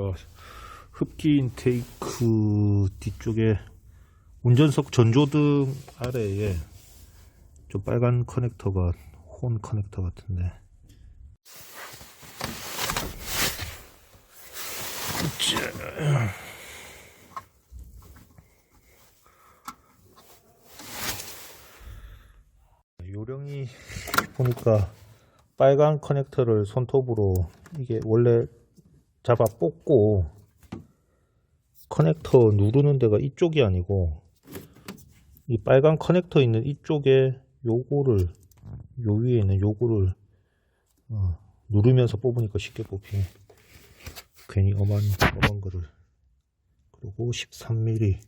보니까 흡기 인테이크 뒤쪽에 운전석 전조등 아래에 좀 빨간 커넥터가 혼 커넥터 같은데 자. 요령이 보니까 빨간 커넥터를 손톱으로 이게 원래 잡아 뽑고 커넥터 누르는 데가 이쪽이 아니고 이 빨간 커넥터 있는 이쪽에 요거를 요 위에 있는 요거를 어, 누르면서 뽑으니까 쉽게 뽑히네 괜히 엄한 엄한 거를. 그리고 13mm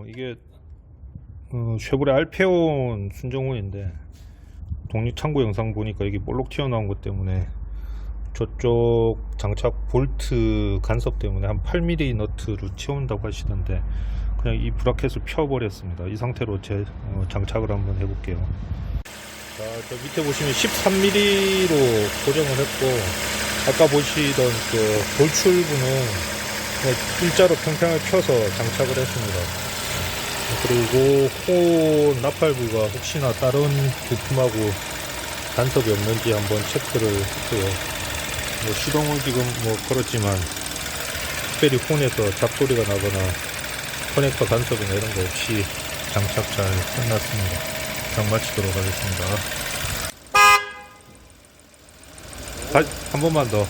어 이게 어, 쉐보레 알페온 순정훈인데 독립창고 영상 보니까 이게 볼록 튀어나온 것 때문에 저쪽 장착 볼트 간섭 때문에 한 8mm 너트를 채운다고 하시던데 그냥 이 브라켓을 펴버렸습니다 이 상태로 제 어, 장착을 한번 해볼게요 자, 저 밑에 보시면 13mm로 고정을 했고 아까 보시던 그 돌출부는 네, 일자로 평평하게 펴서 장착을 했습니다. 그리고 호 나팔부가 혹시나 다른 부품하고 간섭이 없는지 한번 체크를 했고요. 뭐 시동을 지금 뭐 걸었지만 특별히 혼에서 잡소리가 나거나 커넥터 간섭이나 이런 거 없이 장착 잘 끝났습니다. 장 마치도록 하겠습니다. 다, 한 번만 더.